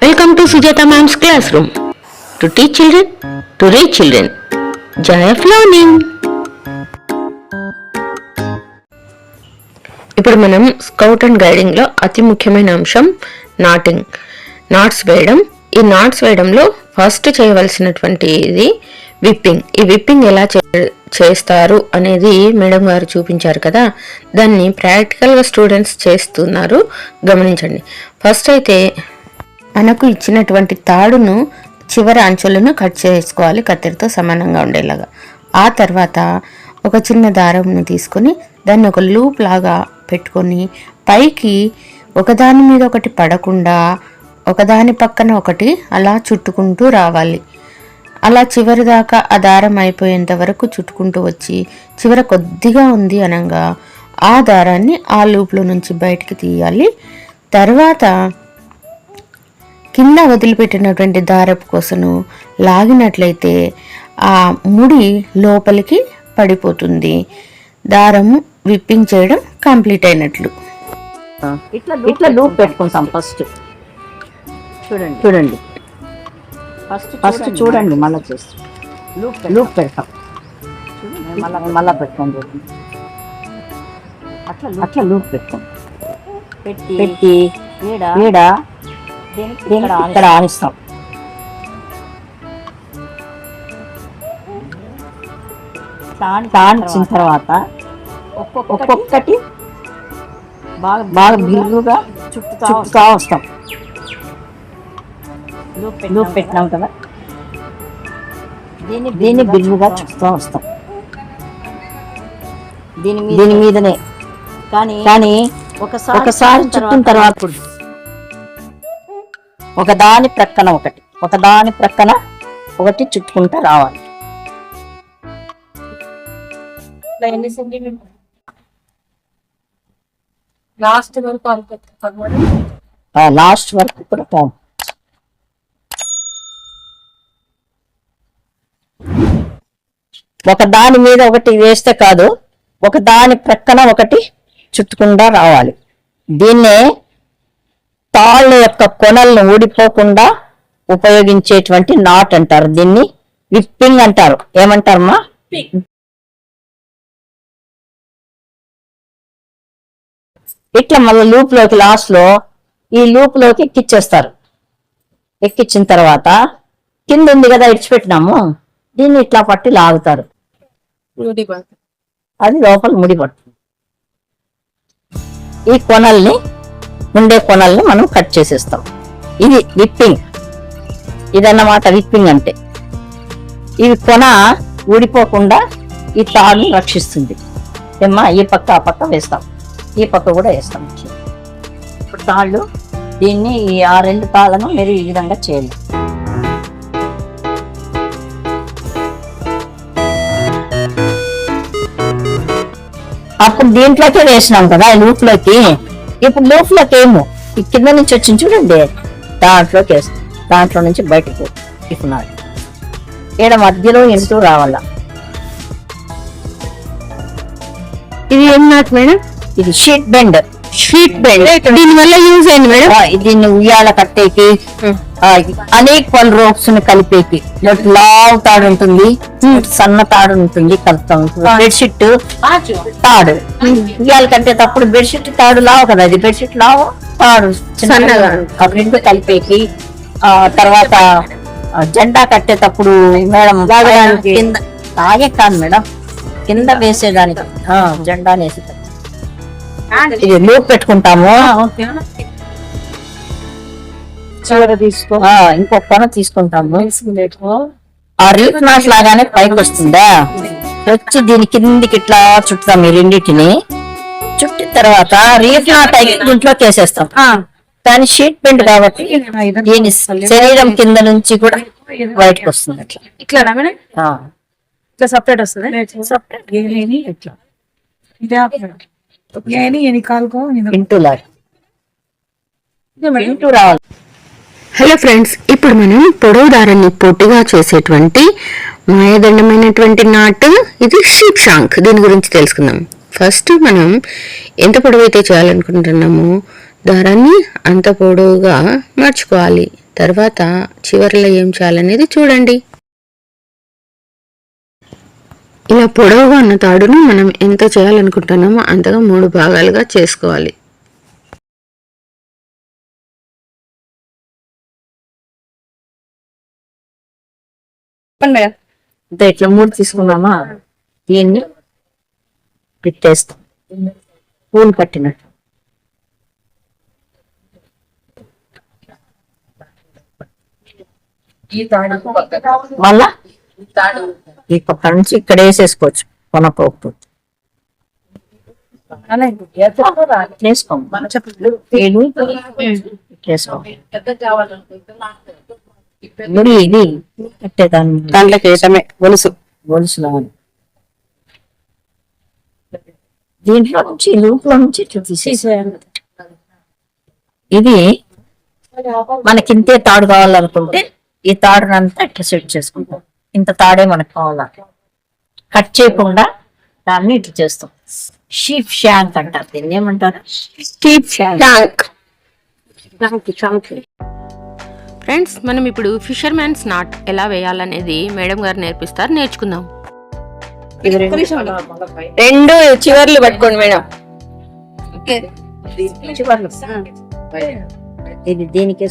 Welcome to Sujata Ma'am's classroom. To teach children, to reach children. Joy of learning. ఇప్పుడు మనం scout and గైడింగ్లో అతి ముఖ్యమైన అంశం NATing NATS వేయడం ఈ నాట్స్ వేయడంలో ఫస్ట్ చేయవలసినటువంటి ఇది విప్పింగ్ ఈ విప్పింగ్ ఎలా చే- చేస్తారు అనేది మేడం గారు చూపించారు కదా. దాన్ని ప్రాక్టికల్గా స్టూడెంట్స్ చేస్తున్నారు. గమనించండి. ఫస్ట్ అయితే మనకు ఇచ్చినటువంటి తాడును చివరి అంచులను కట్ చేసుకోవాలి కత్తెరతో సమానంగా ఉండేలాగా. ఆ తర్వాత ఒక చిన్న దారంను తీసుకొని దాన్ని ఒక లూప్ లాగా పెట్టుకొని పైకి ఒకదాని మీద ఒకటి పడకుండా ఒకదాని పక్కన ఒకటి అలా చుట్టుకుంటూ రావాలి. అలా చివరి దాకా ఆ దారం అయిపోయేంత వరకు చుట్టుకుంటూ వచ్చి చివర కొద్దిగా ఉంది అనగా ఆ దారాన్ని ఆ లూప్లో నుంచి బయటికి తీయాలి. తర్వాత కింద వదిలిపెట్టినటువంటి దారపు కొసను లాగినట్లయితే ఆ ముడి లోపలికి పడిపోతుంది. దారము విప్పింగ్ చేయడం కంప్లీట్ అయినట్లు. ఇట్లా ఇట్లా లూప్ పెట్టుకుంటాం ఫస్ట్. చూడండి. చూడండి. ఫస్ట్ ఫస్ట్ చూడండి మళ్ళీ. చేస్తాం. లూప్ లూప్ పెడతాం. మళ్ళీ మళ్ళీ పెట్టుకోండి చూడండి. అట్లా అట్లా లూప్ పెట్టుకోం. పెట్టి పెట్టి ఈడ ఇక్కడ ఆనిస్తాం? తానిచ్చిన తర్వాత ఒక్కొక్కటి బాగా బాగా బిర్రుగా చుట్టుతా వస్తాం. లూప్ పెట్టినాం కదా? దీన్ని దీన్ని బిర్రుగా చుట్టుతా వస్తాం. దీని దీని మీదనే. కానీ కానీ ఒకసారి ఒకసారి చుట్టిన తర్వాత ఒక దాని ప్రక్కన ఒకటి. ఒక దాని ప్రక్కన ఒకటి చుట్టుకుంటా రావాలి. లాస్ట్ వరకు లాస్ట్ వరకు కూడా పోం ఒక దాని మీద ఒకటి వేస్తే కాదు ఒక దాని ప్రక్కన ఒకటి చుట్టుకుండా రావాలి. దీన్నే తాళ్ళ యొక్క కొనలను ఊడిపోకుండా ఉపయోగించేటువంటి నాట్ అంటారు. దీన్ని విప్పింగ్ అంటారు. ఏమంటారమ్మా? ఇట్లా మళ్ళీ లూప్లోకి లాస్ట్లో ఈ లూప్లోకి ఎక్కిచ్చేస్తారు. ఎక్కించిన తర్వాత కింద ఉంది కదా ఇడిచిపెట్టినాము. దీన్ని ఇట్లా పట్టి లాగుతారు. అది లోపల ముడి పడుతుంది ఈ కొనల్ని ఉండే కొనల్ని మనం కట్ చేసేస్తాం. ఇది విప్పింగ్. ఇదన్నమాట విప్పింగ్ అంటే. ఇది కొన ఊడిపోకుండా ఈ తాడుని రక్షిస్తుంది. ఏమ్మా ఈ పక్క ఆ పక్క వేస్తాం. ఈ పక్క కూడా వేస్తాం. ఇప్పుడు తాళ్ళు దీన్ని ఈ ఆ రెండు తాళ్ళను మీరు ఈ విధంగా చేయాలి. అప్పుడు దీంట్లోకే వేసినాం కదా లూప్లోకి ఇప్పుడు లూప్లోకి ఏమో ఈ కింద నుంచి వచ్చింది చూడండి. దాంట్లోకి వేస్తాం. దాంట్లో నుంచి బయటకు ఇప్పుడు ఈడ మధ్యలో ఇంటూ రావాలా? ఇది ఏం నాట్ మేడం? ఇది షీట్ బెండ్ షీట్ బెల్ట్ దీని వల్ల యూజ్ అయింది మేడం దీన్ని ఉయ్యాల కట్టేకి ఆ, అనేక పలు రోప్స్ని కలిపేకి. లావు తాడు ఉంటుంది ఇటు సన్న తాడు ఉంటుంది కలుపుతాం. బెడ్షీట్ తాడు. ఉయ్యాల కట్టేటప్పుడు బెడ్షీట్ తాడు లావు కదా అది బెడ్షీట్ లావు తాడు. సన్నగా. రెండు కలిపేకి ఆ తర్వాత జెండా కట్టేటప్పుడు మేడం. కింద లాగే కాదు మేడం కింద వేసేదానికి. జెండా వేసేదానికి ఇది లూప్ పెట్టుకుంటాము. చివర తీసుకో. ఆ, ఇంకో కొన తీసుకుంటాము. ఆ రీఫ్ నాట్ లాగానే పైకి వస్తుందా? వచ్చి దీని కిందికి ఇట్లా చుట్టుతాం ఈ రెండింటిని. చుట్టిన తర్వాత రీఫ్ నాట్ అయి దీంట్లోకి వేసేస్తాం. దాని షీట్ పెంట్ కాబట్టి దీని శరీరం కింద నుంచి కూడా బయటకు వస్తుంది అట్లా. ఇట్లానా ఇట్లా సపరేట్ వస్తుంది? ఏని ఇట్లా. ఇంటూ ఇంటూ రావాలి హలో ఫ్రెండ్స్ ఇప్పుడు మనం పొడవు దారాన్ని పొట్టిగా చేసేటువంటి మాయదండమైనటువంటి నాటు ఇది షీప్ షాంక్. దీని గురించి తెలుసుకుందాం. ఫస్ట్ మనం ఎంత పొడవు అయితే చేయాలనుకుంటున్నామో దారాన్ని అంత పొడవుగా మర్చుకోవాలి. తర్వాత చివరిలో ఏం చేయాలనేది చూడండి. ఇలా పొడవుగా ఉన్న తాడును మనం ఎంత చేయాలనుకుంటున్నామో అంతగా మూడు భాగాలుగా చేసుకోవాలి. అంటే ఇట్లా మూడు తీసుకున్నామా? దీన్ని పెట్టేస్తాం. పూలు కట్టినట్టు. ఈ తాడు మళ్ళా ఈ పక్క నుంచి ఇక్కడ వేసేసుకోవచ్చు కొనపోపు వేసుకోం ఏడు వేసుకో ముడి ఇది కట్టేదాన్ని దాంట్లోకి వేయటమే గొలుసు. గొలుసులో ఉంది. దీంట్లో నుంచి లూప్లో నుంచి తీసేసేయాలి. ఇది మనకి ఇంతే తాడు కావాలనుకుంటే ఈ తాడునంతా ఇట్లా సెట్ చేసుకుంటాం. ఇంత తాడే మనకు. కావాలా కట్ చేయకుండా దాన్ని ఇట్లా చేస్తాం. షీప్ షాంక్ అంటారు. దీన్ని ఏమంటారు? షీప్ షాంక్ ఫ్రెండ్స్ మనం ఇప్పుడు ఫిషర్ మ్యాన్స్ నాట్ ఎలా వేయాలనేది మేడం గారు నేర్పిస్తారు. నేర్చుకుందాం. రెండు. చివర్లు పట్టుకోండి మేడం. చివర్లు. ఇది దీనికి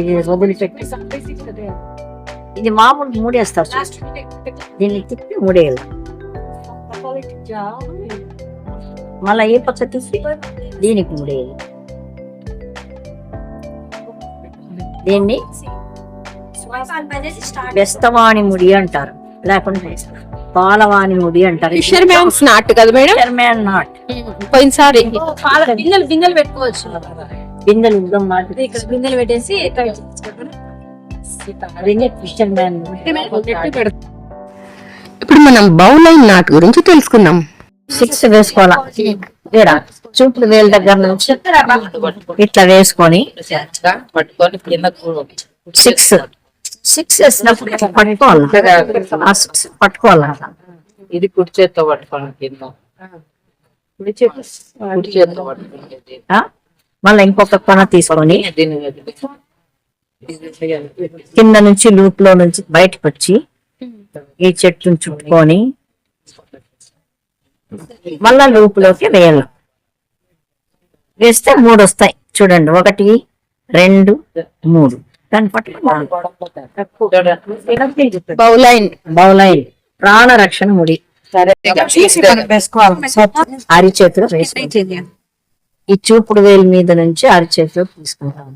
ఇది దీనికి. తీసుకున్నావా ఇది మామూలు మూడేస్తారు. దీన్ని తిప్పి మూడేయాలి. మళ్ళీ ఏ పక్క తిప్పి దీనికి మూడేయాలి. దీన్ని బెస్తవాణి ముడి అంటారు. లేకుంటే పాలవాణి ముడి అంటారు. నాట్ కదా మేడం? నాట్ పోయినసారి. బిందెలు బిందెలు పెట్టుకోవచ్చు. బిందెలు ఉద్దం మాట ఇక్కడ బిందెలు పెట్టేసి ఇప్పుడు మనం బౌలైన్ నాట్ గురించి తెలుసుకుందాం. సిక్స్ వేసుకోవాలా? చూపుడు వేల దగ్గర నుంచి ఇట్లా వేసుకొని పట్టుకొని కింద సిక్స్ సిక్స్ వేసినప్పుడు ఇట్లా పట్టుకోవాలి? సిక్స్ పట్టుకోవాలి? ఇది కుడి చేత్తో పట్టుకోండి కింద. కుడి చేతి కుడి చేత్తో పట్టుకోండి ఆ? మళ్ళీ ఇంకొక కొన తీసుకొని. కింద నుంచి లూప్లో నుంచి బయటకు వచ్చి ఈ చెట్టును చుట్టుకొని మళ్ళా లూప్లోకి వేయాలి. వేస్తే మూడు వస్తాయి. చూడండి ఒకటి రెండు మూడు. దాన్ని పట్టుకోవాలి చూడండి. బౌలైన్. బౌలైన్. ప్రాణ రక్షణ ముడి అరిచేతిలో వేసుకుంటాం ఈ చూపుడు వేలు మీద నుంచి అరిచేతిలో తీసుకుంటాం.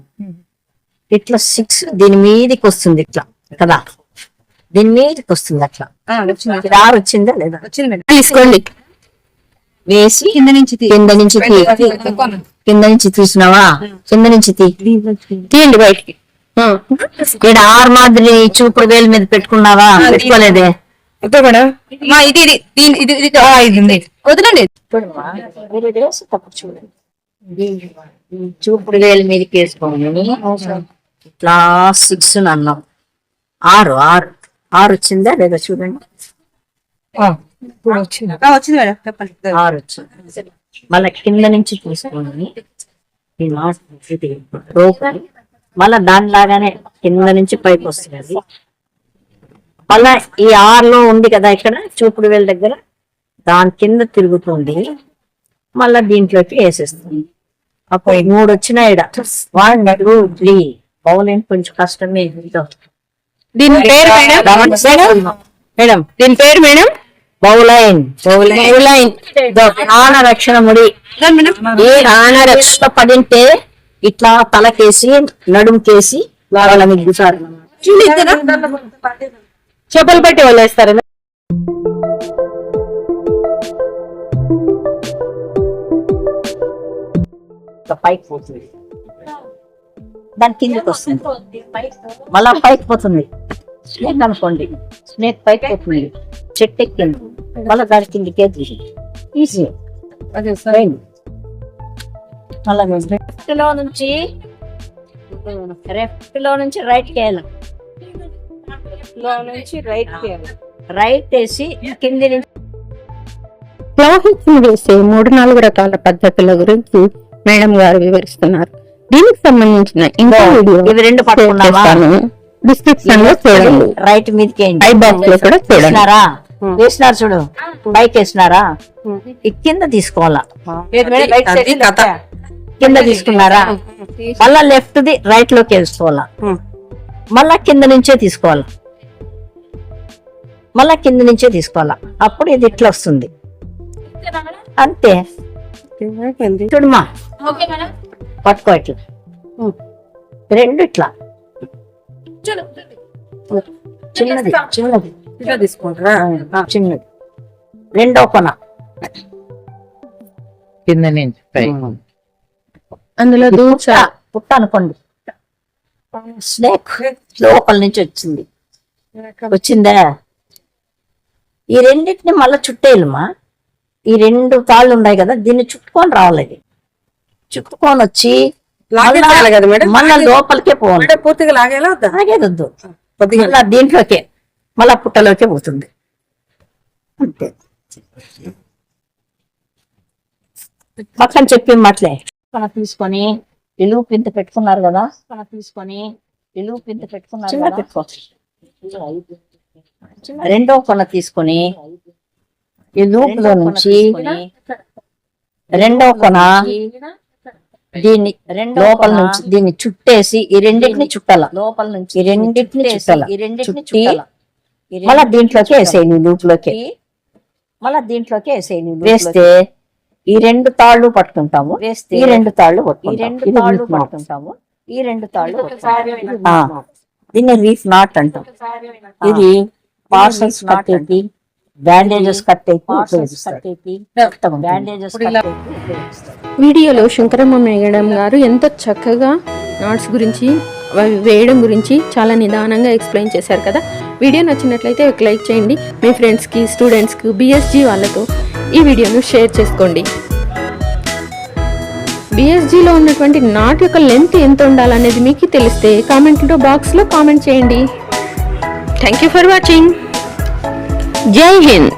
ఇట్లా సిక్స్ దీని మీదకి వస్తుంది ఇట్లా కదా? దీని మీదకి వస్తుంది అట్లా. వచ్చిందా. లేదా? తీసుకోండి. వేసి కింద నుంచి. కింద నుంచి కింద నుంచి తీసినావా? కింద నుంచి తీయండి బయటికి. ఇక్కడ ఆరు మాదిరి చూపుడు వేలు మీద పెట్టుకున్నావా? పెట్టుకోలేదే. ఇది ఇది ఇది వదలండి. చూడండి. చూపుడు వేలు మీదకి వేసుకోండి ఇట్లా సిక్స్ అన్నాం. ఆరు ఆరు. ఆరు వచ్చిందా లేదా చూడండి. వచ్చింది. మేడం. ఆరు వచ్చింది. మళ్ళా కింద నుంచి తీసుకోండి rope. మళ్ళా దాని లాగానే కింద నుంచి పైకి వస్తుంది. మళ్ళా ఈ ఆరులో ఉంది కదా ఇక్కడ చూపుడు వేల దగ్గర. దాని కింద తిరుగుతుంది. మళ్ళా దీంట్లోకి వేసేస్తుంది అప్పుడు మూడు వచ్చినాయి. వన్ టూ త్రీ బౌలింగ్ కొంచెం కష్టమే. దీని పేరు మేడం? మేడం? దీని పేరు మేడం? బౌలైన్. బౌలైన్. ప్రాణ రక్షణ ముడి. ఏ ప్రాణ రక్షణ పడింటే ఇట్లా తలకేసి నడుముకేసి వాళ్ళ మిగ్గుతారు చేపలు పట్టి వదిలేస్తారు ఇట్లా పైకి పోతుంది దాని కిందకి వస్తుంది. మళ్ళా పైకి పోతుంది. స్నేక్ అనుకోండి. స్నేక్ పైకి పోతుంది. చెట్టు ఎక్కింది. మళ్ళా దాని కిందకే తీసి ఈజీ మళ్ళా లెఫ్ట్లో నుంచి లెఫ్ట్లో నుంచి రైట్కి వెళ్ళాలి నుంచి రైట్ రైట్ వేసి కింది నుంచి ఫ్లోహిట్స్ వేసే మూడు నాలుగు రకాల పద్ధతుల గురించి మేడం గారు వివరిస్తున్నారు. దీనికి సంబంధించిన ఇంకా వీడియో ఇవి రెండు పట్టుకున్నావా? డిస్క్రిప్షన్లో చూడండి రైట్ మీదకి. ఐ బాక్స్లో కూడా చూడండి వేసినారా వేసినారు చూడు. పైకి వేసినారా కింద తీసుకోవాలా? కింద తీసుకున్నారా? మళ్ళా లెఫ్ట్ ది రైట్లోకి వేసుకోవాలా? మళ్ళా కింద నుంచే తీసుకోవాలా? మళ్ళా కింద నుంచే తీసుకోవాలా? అప్పుడు ఇది ఇట్లా వస్తుంది. అంతే. చూడమ్మా. పట్టుకో ఇట్లా. రెండు ఇట్లా. చిన్నది చిన్నది. ఇలా తీసుకుంటారా? చిన్నది. రెండో కొన. కింద నుంచి. అందులో దూచ. పుట్ట పుట్ట అనుకోండి. స్నేక్. లోపల నుంచి వచ్చింది. వచ్చిందా? ఈ రెండింటిని మళ్ళీ చుట్టేయాలమ్మా. ఈ రెండు తాళ్ళు ఉన్నాయి కదా దీన్ని చుట్టుకొని రావాలి ఇది. చుట్టుకొని వచ్చి? మళ్ళా లోపలికే పోవాలి. అంటే పూర్తిగా లాగేలా వద్దా? ఆగేదొద్దు కొద్దిగా మళ్ళా దీంట్లోకే మళ్ళా పుట్టలోకే పోతుంది. అంతే. పక్కన చెప్పి మాటలే. పక్కన తీసుకొని ఇలువు పింత పెట్టుకున్నారు కదా? పక్కన తీసుకొని ఇలువు పింత పెట్టుకున్నారు కదా? పెట్టుకో. రెండో కొన తీసుకొని ఈ లూప్లో నుంచి రెండో కొన దీన్ని లోపల నుంచి దీన్ని చుట్టేసి ఈ రెండింటిని చుట్టాల. లోపల నుంచి ఈ రెండింటిని చుట్టాల. ఈ రెండింటిని చుట్టాల. మళ్ళా దీంట్లోకి వేసేయండి లూప్లోకి మళ్ళా దీంట్లోకి వేసేయండి వేస్తే ఈ రెండు తాళ్ళు పట్టుకుంటాము. వేస్తే ఈ రెండు తాళ్ళు ఈ రెండు తాళ్ళు పట్టుకుంటాము. ఈ రెండు తాళ్ళు దీన్ని రీఫ్ నాట్ అంటాం. ఇది పార్సల్స్ కట్టేకి బ్యాండేజెస్ బ్యాండేజెస్ వీడియోలో శంకరమ్మ మేడం గారు ఎంతో చక్కగా నాట్స్ గురించి వేయడం గురించి చాలా నిదానంగా ఎక్స్ప్లెయిన్ చేశారు కదా. వీడియో నచ్చినట్లయితే ఒక లైక్ చేయండి. మీ ఫ్రెండ్స్కి స్టూడెంట్స్కి బిఎస్జీ వాళ్ళతో ఈ వీడియోను షేర్ చేసుకోండి. బిఎస్జీలో ఉన్నటువంటి నాట్ యొక్క లెంత్ ఎంత ఉండాలనేది మీకు తెలిస్తే కామెంట్లో బాక్స్లో కామెంట్ చేయండి. థ్యాంక్ యూ ఫర్ వాచింగ్ जय हिंद